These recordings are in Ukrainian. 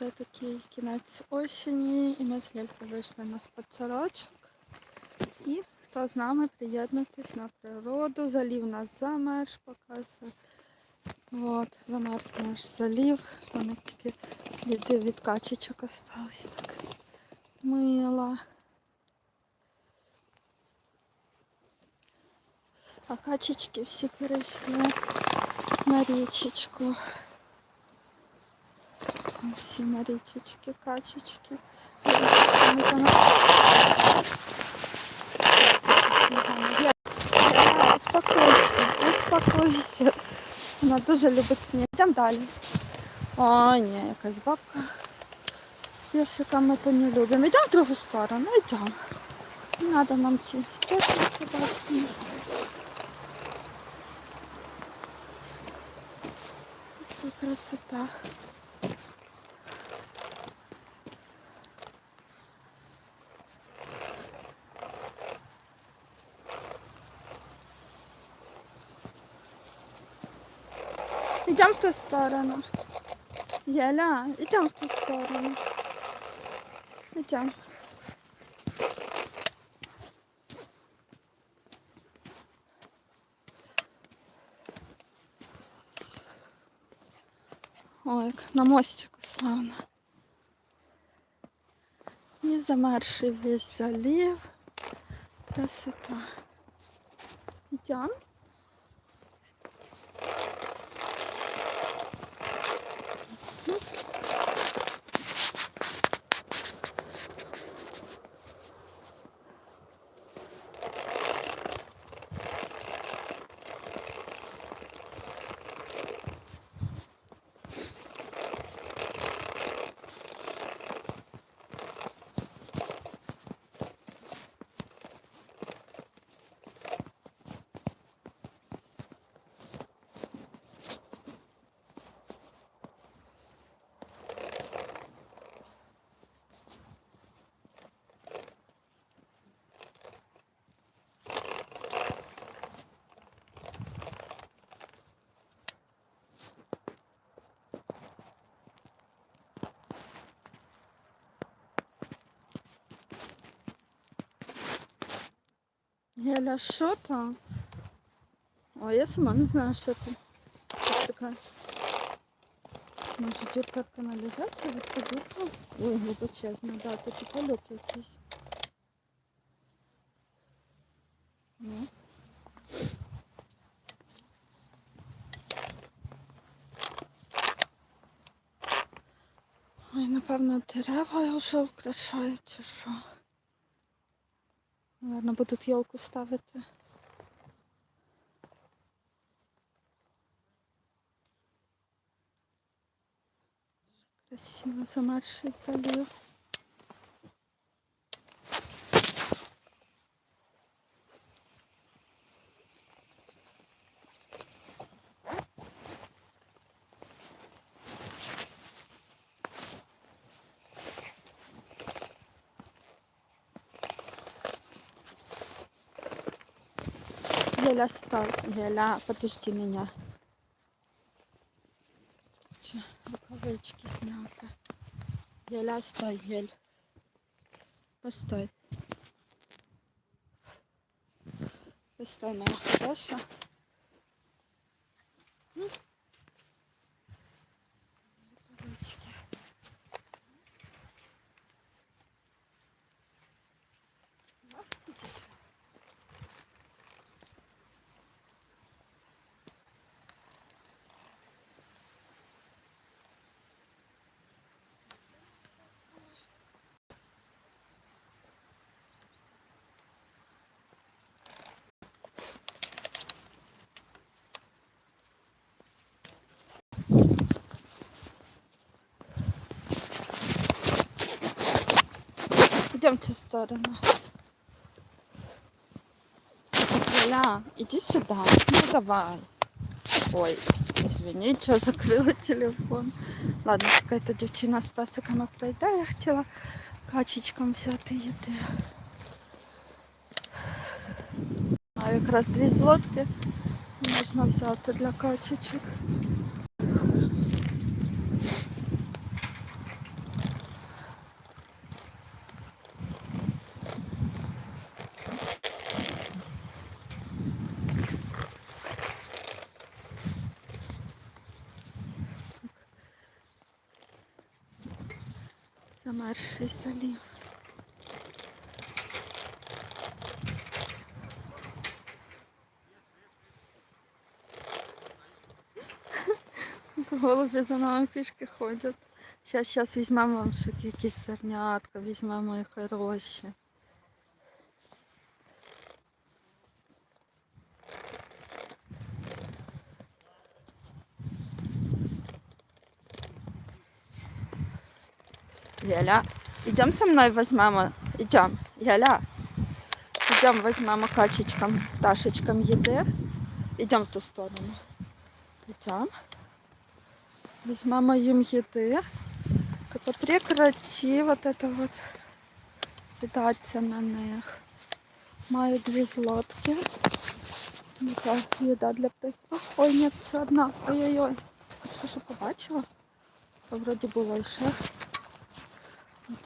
Вже такий кінець осені, і ми з Лількою вийшли на спецорочок. І хто з нами приєднуйтесь на природу. Залів нас замерз, показує. От, замерз наш залів. Вони тільки сліди від качечок остались так. Мила. А качечки всі перейшли на річечку. Всі на річечки, качечки. Успокойся, успокойся. Вона дуже любить сніг. Йдемо далі. О, ні, якась бабка. З песиками то не любимо. Йдемо в другу сторону, йдемо. Не треба нам ті теплі собачки. Красота. Идем в ту сторону. Еля, идем в ту сторону. Идем. Ой, як на мостику славно. Не замерзший весь залив. Красота. Идем. Геля, що там? О, я сама не знаю, що там. Що таке? Може дірка від подюрка? Ой, глибочезна, да, тут і польок якийсь. Ну. Ой, напевно, дерева вже вкрашають чи що. Наверно, будуть йолку ставити. Красиво замерзший залив. Геля, стой. Геля, подожди меня. Че, рукавички снято. Геля, стой, Гель. Постой. Постой, моя хороша. М? Рукавички. Ну, иди сюда. Идем в ту сторону. Ля, иди сюда. Ну давай. Ой, извини, что закрыла телефон. Ладно, пускай та дівчина з песиками пройде. Я хотіла качечкам взяти їди. А якраз дві злотки можна взяти для качечок. Замерзший залів. Тут голуби за нами пішки ходять. Зараз, зараз візьмемо вам якісь зернятка, візьмемо і хороші. Яля, идем со мной возьмем, идем, Яля, идем возьмем качечкам, ташечкам еды, идем в ту сторону, идем, возьмем им еды, только прекрати вот это вот кидаться на них. Маю дві злотки. Яка їда для птахів. Ой, ні, це одна. Ой-ой-ой. Що що побачила? То вроді було ще.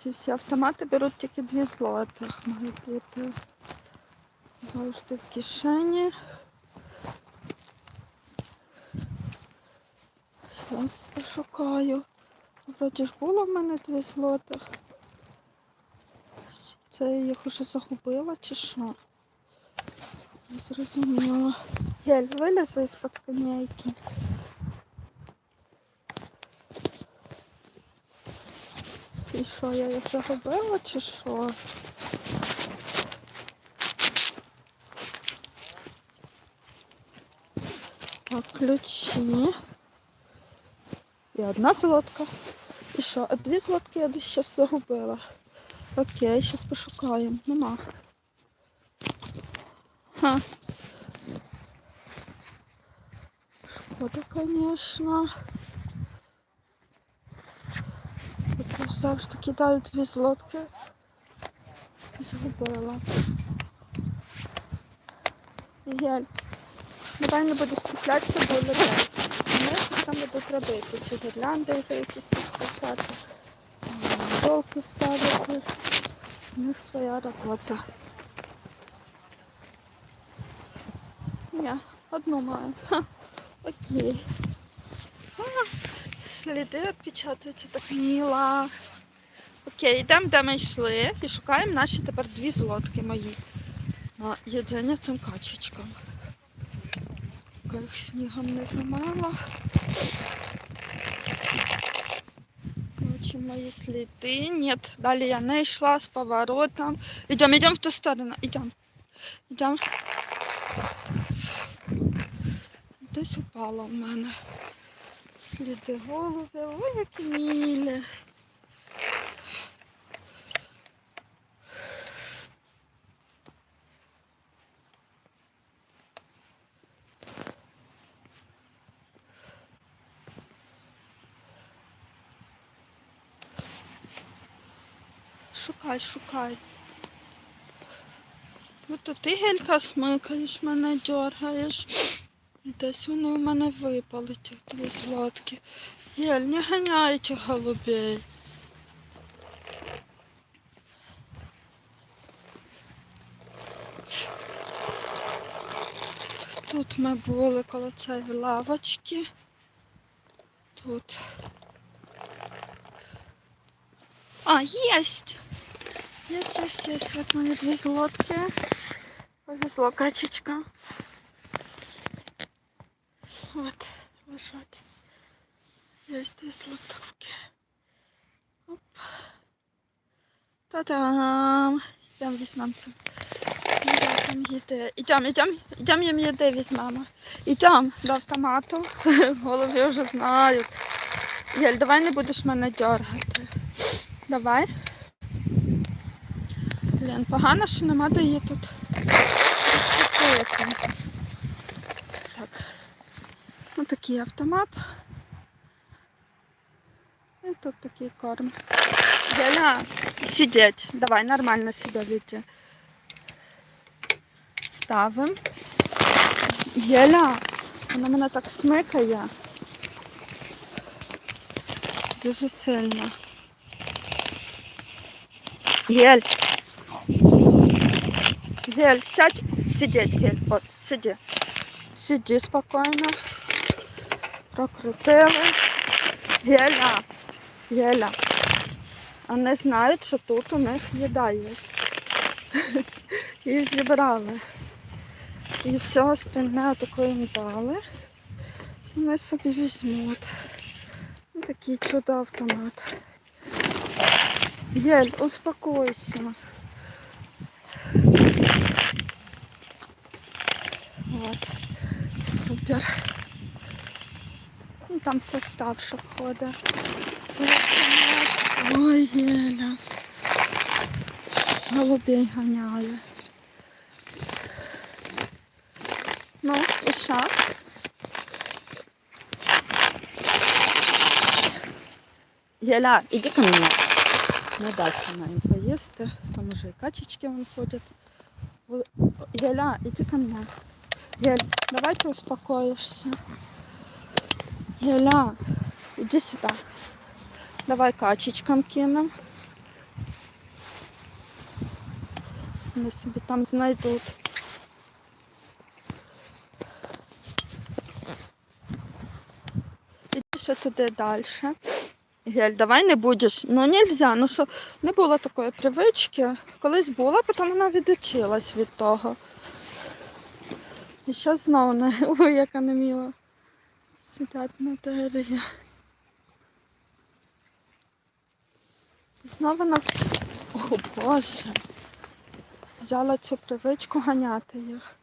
Ці всі автомати беруть тільки дві злотих. Має бути завжди в кишені. Зараз пошукаю. Вроді ж було в мене дві злотих. Це я їх уже загубила чи що? Не зрозуміла. Єль, вилізла із-під скамейки. Що, я їх загубила чи що? Так, ключі. І одна злотка. І що? А дві злотки я десь щас загубила. Окей, зараз пошукаємо. Нема. Ха. Шкода, конечно. Тут ж завжди кидають дві злотки. Згубила. Єль, давай не будеш чіплятися до людей. Вони там будуть робити. Чи гірлянди за якісь підключати. Толки ставити. У них своя робота. Ні, одну маю. Ха, окей. А, сліди відпечатуються так мило. Окей, йдемо, де ми йшли і шукаємо наші тепер дві злотки мої на їдення цим качечкам. Їх снігом не замало. Очі мої сліди. Нет, далі я не йшла з поворотом. Йдемо, йдемо в ту сторону. Йдемо. Йдемо. Десь упало в мене. Сліди голови. Ой, як мілі. Шукай, шукай. От ти гелька смикаєш, мене дергаєш. Десь вони в мене випали, ті дві злотки. Гель, не ганяйте голубей. Тут ми були коло цієї лавочки. Тут. А, есть! Есть, есть, есть. Вот мои две злотки. Повезло качечка. Вот, лежать. Есть две злотовки. Оп. Та-дам! Йдемо візьмемо це. Там їде. Ідемо, ідемо, ідемо їм їди візьмемо. Ідемо до автомату. Голові вже знають. Давай не будеш мене дергати. Давай. Блін, погано, що нема її тут. Так. Ось такий автомат. І тут такий корм. Геля, сидеть. Давай, нормально себе веди. Ставимо. Геля, вона мене так смикає. Дуже сильно. Гель. Гель, сядь, сидеть, Гель. Вот, сиди. Сиди спокойно. Прокрутили. Геля. Геля. не знають, що тут у них їда є. І зібрали. І все остальне таке їм дали. Вони собі візьмуть. Ну, Такий чудо автомат. Єль, успокойся. От. Супер. Ну, там состав, що входить. Це автомат. Ой, Єля. Голубей ганяє. Ну, і що? Єля, іди ко мені. Не дасть вона їм поїсти. Там уже і качечки вон ходять. Ви- Єля, іди ко мені. Єль, давай ти успокоїшся. Єля, іди сюди. Давай качечкам кинем. Вони собі там знайдуть. Іди ще туди далі. Гель, давай не будеш. Ну нельзя, ну що не було такої привички. Колись була, потім вона відучилась від того. І зараз знову не ой, яка не міла. Сидять на дереві. Знову на... О Боже. Взяла цю привичку ганяти їх.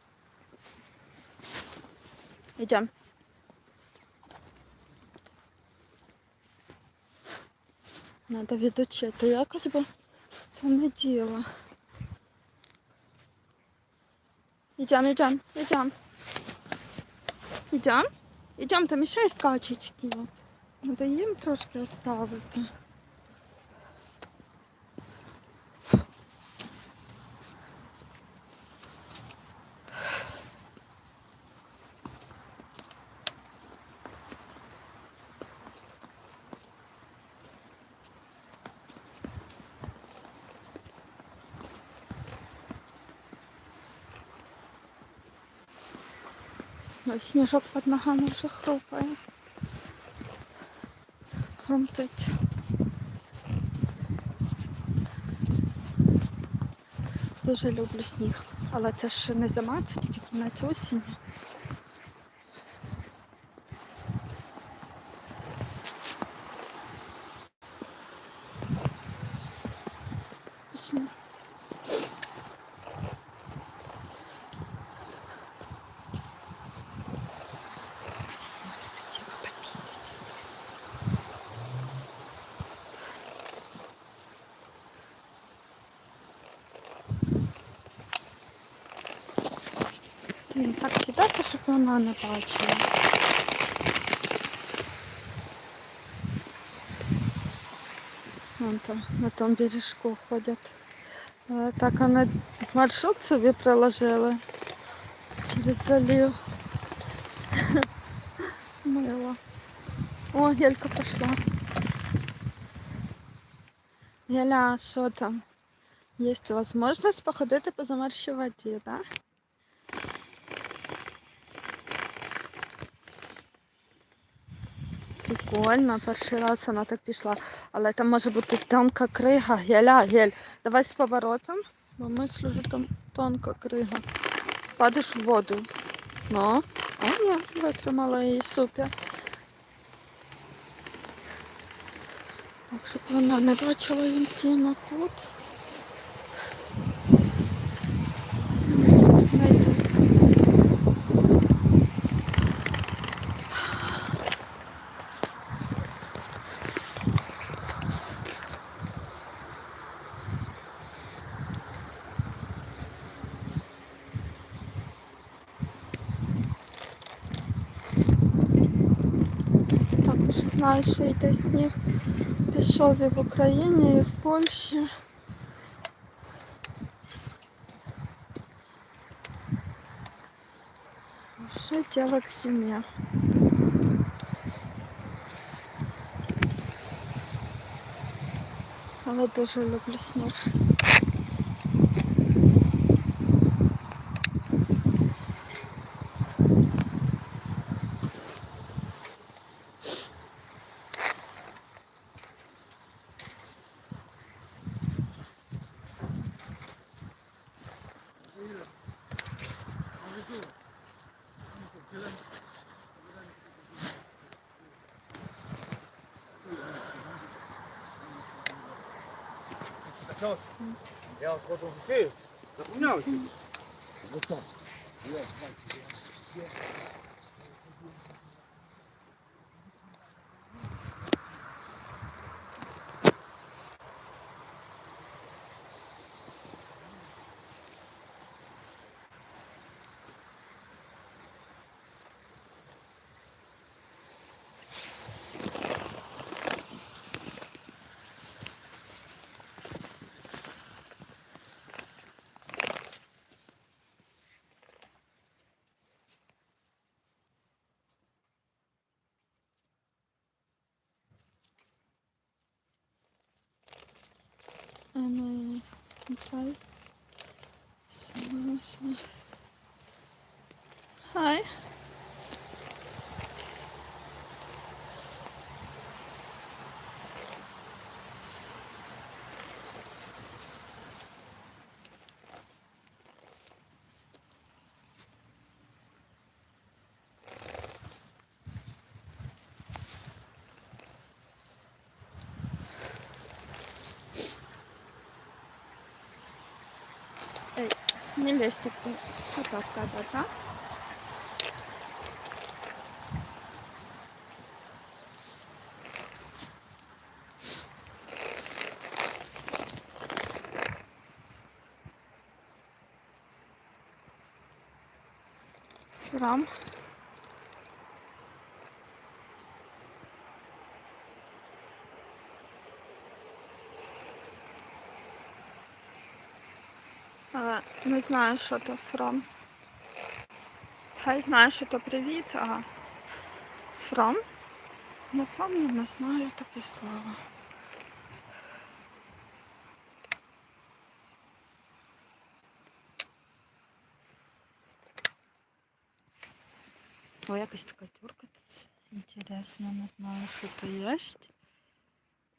Йдемо. Надо відучити якось, бо це не діло. Ідем, ідем, ідем. Ідем? Ідем, там ще є качечки. Надо їм трошки оставити. Сніжок під ногами вже хрупає. Хрумтить. Дуже люблю сніг. Але це ж не зима, це тільки кінець осені. Блін, так кидати, щоб вона не бачила. Вон там, на тому бережку ходять. Е, Так вони маршрут собі проложили через залив. Мило. О, Гелька пішла. Геля, що там? Є можливість походити по замерзшій воді, так? Прикольно, перший раз вона так пішла. Але там може бути тонка крига. Геля, гель. Давай з поворотом, бо мислю, що там тонка крига. Впадеш в воду. Ну, о, ні, витримала її супер. Так, щоб вона не бачила їм тут. Собі знайдуть. Також знаю, що йде сніг. Пішов і в Україні, і в Польщі. Вже діло к зимі. Але дуже люблю сніг. Ja odchodzę w tył. Zapomniałeś. No And uh, inside. So, so. Hi. Ej, nie lезь так. Вот так, да, да, да. Храм. Але не знаю, що то from. Хай знає, що то привіт, а from. Напевно, не знаю таке слово. О, якась така тюрка тут. Інтересно, не знаю, що то є.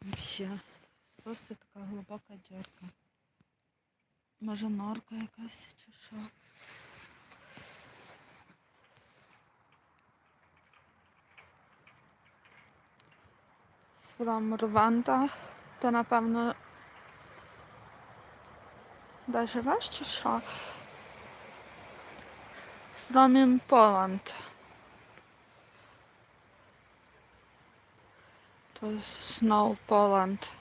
Вообще. Просто така глибока дірка. Може норка якась чи що. From Rwanda. То напевно. Де живеш чи що? From in Poland. То Snow Poland.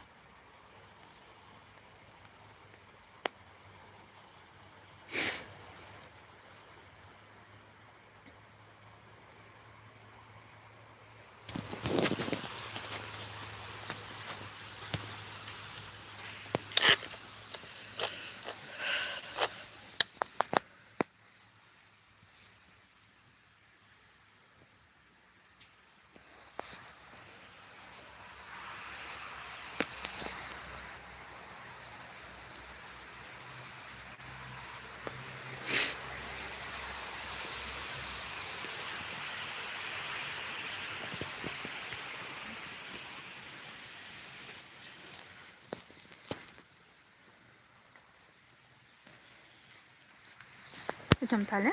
Idziemy dalej.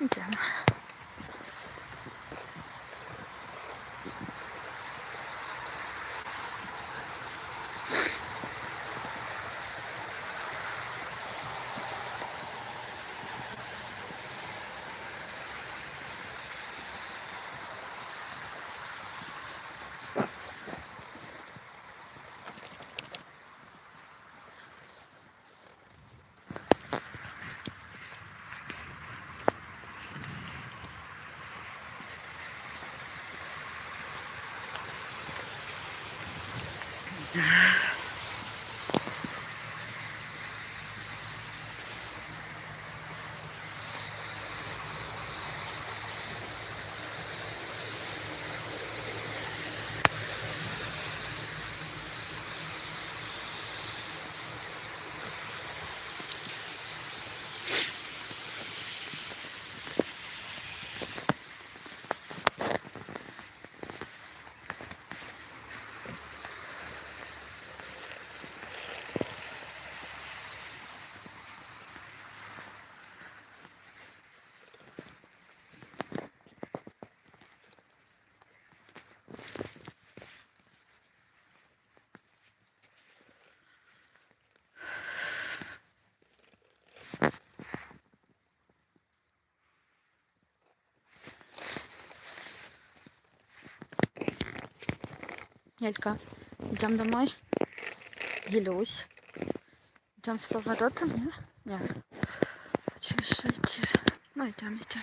Idziemy. Елька, идем домой. Елюсь. Идем с поворотом, не? Нет. Хочешь идти? Ну, идем, идем.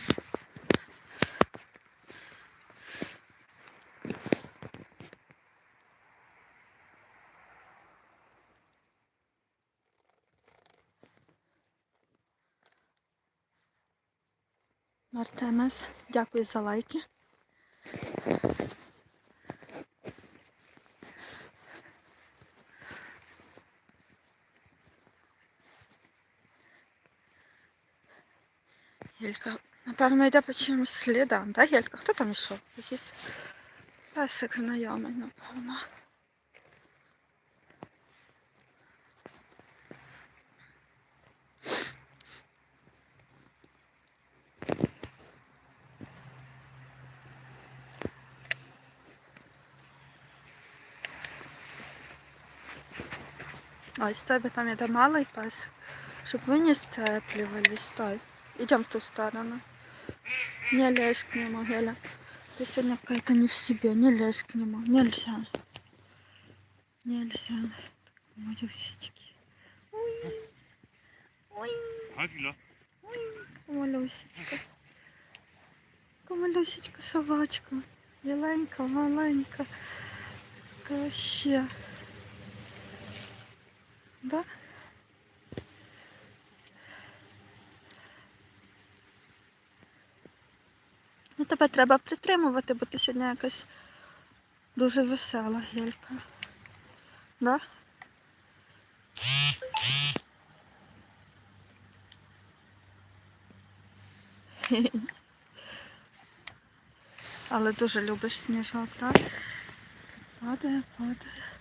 Мартенес, дякую за лайки. Єлька, напевно, йде по чимось слідам, так, Єлька? Хто там йшов? Якийсь песик знайомий, напевно. Ой, з тебе там іде малий песик. Щоб вы не сцепливались. Стой. Идем в ту сторону. Не лезь к нему, Геля. Ты сегодня какая-то не в себе. Не лезь к нему. Нельзя. Нельзя. Малюсечки. Ой. Ой. Афіля. Ой. Малюсечка. Малюсечка собачка. Миленька, маленька. Вообще. Да? Тебе треба притримувати, бо ти сьогодні якась дуже весела гелька. Да? Але дуже любиш сніжок, так? Падає, падає.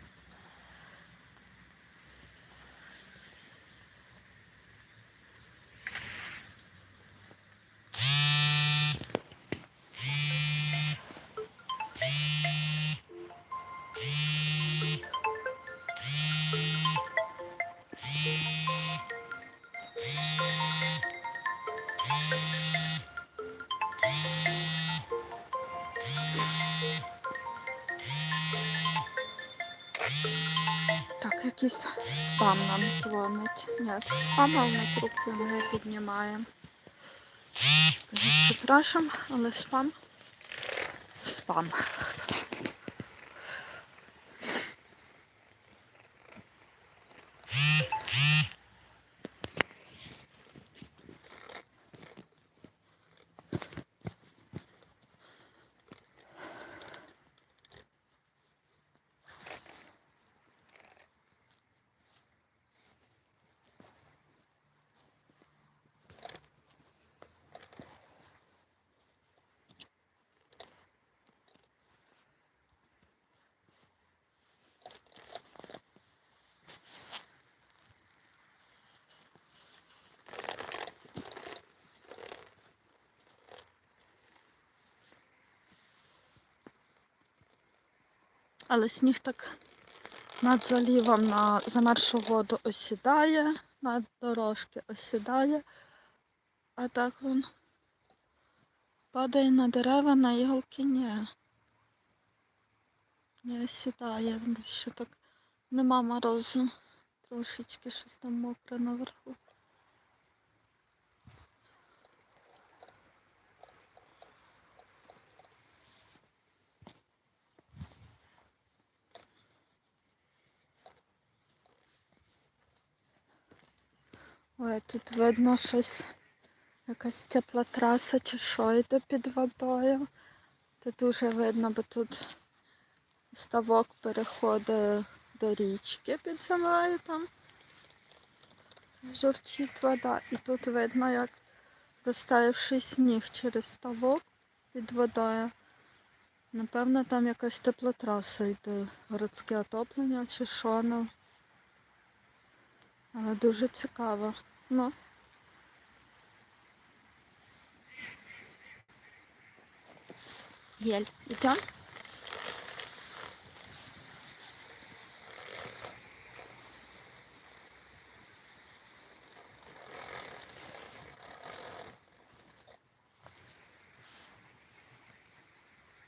Дзвонить. на тут спам, але ми не піднімаємо. Припрашам, але спам. Спам. Але сніг так над залівом на замершу воду осідає, над дорожки осідає, а так він падає на дерева, на іголки ні. Не осідає, що так нема морозу. Трошечки щось там мокре наверху. Ой, тут видно щось, якась тепла траса чи що йде під водою. Тут дуже видно, бо тут ставок переходить до річки під землею там. Журчить вода. І тут видно, як розтаявший сніг через ставок під водою. Напевно, там якась теплотраса йде, городське отоплення чи що. Ну. Але дуже цікаво. Ну. Ель, идем?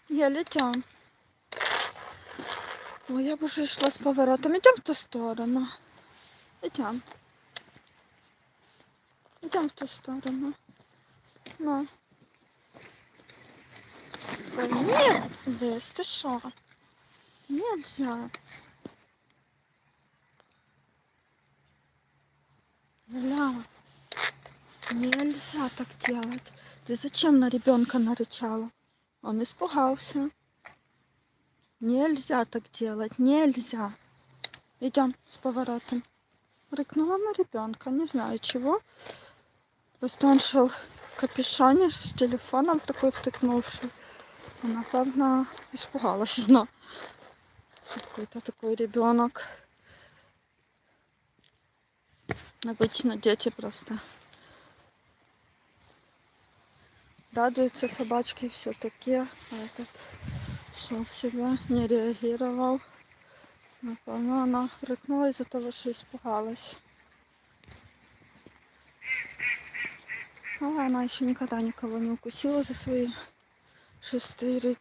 Ель, идем. Ой, я б уже йшла з поворотом. Ідемо в ту сторону. Ідемо. Ідемо в ту сторону. Ну. Ой, ні, Десь, ти що? Нельзя. Ля, нельзя так делать. Ты зачем на ребенка нарычала? Он испугался. Нельзя так делать, нельзя. Идем с поворотом. Рыкнула на ребенка, не знаю чего. Просто он шел в капюшоне с телефоном такой втыкнувший. Ну, Напевно, испугалась, но какой-то такой ребенок. Обычно дети просто радуются собачки все-таки. А этот шел себя, не реагировал. Напевно, она рыкнула из-за того, что испугалась. Но она еще никогда никого не укусила за свои шестый рык.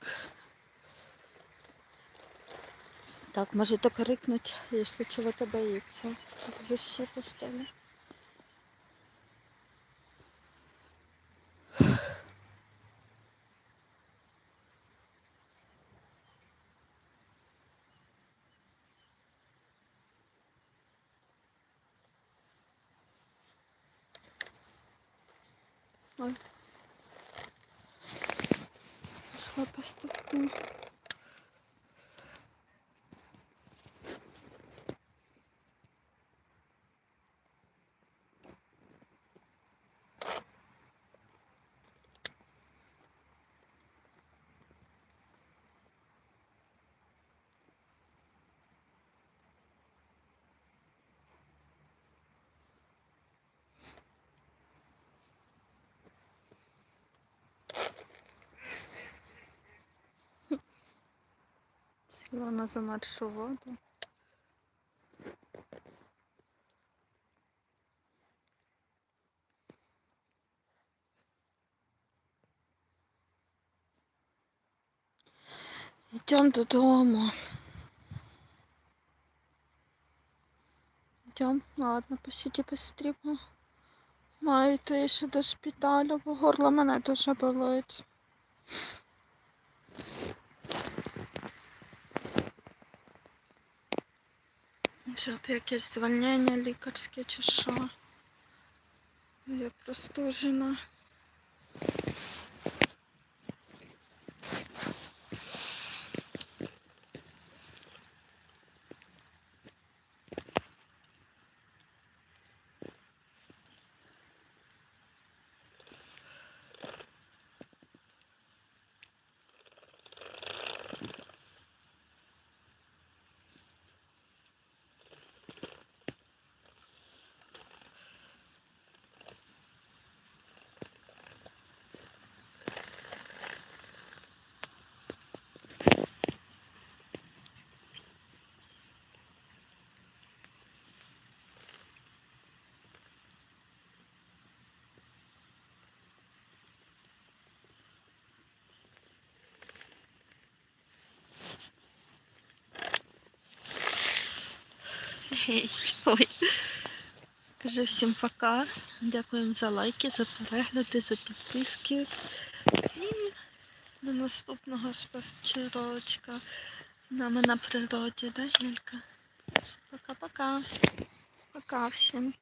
Так, может только рыкнуть, если чего-то боится. Как защиту, что ли? Пошла по ступку. Сіла на замерзшу воду. Йдемо додому. Йдемо, ладно, посиді пострібно. Маю йти ще до шпиталю, бо горло мене дуже болить. Що це якесь звільнення лікарське чи що? Я простужена. Ой. Кажу всім пока. Дякуємо за лайки, за перегляди, за підписки. І до наступного спостерочка. З нами на природі, да, Гілька? Пока-пока. Пока всім.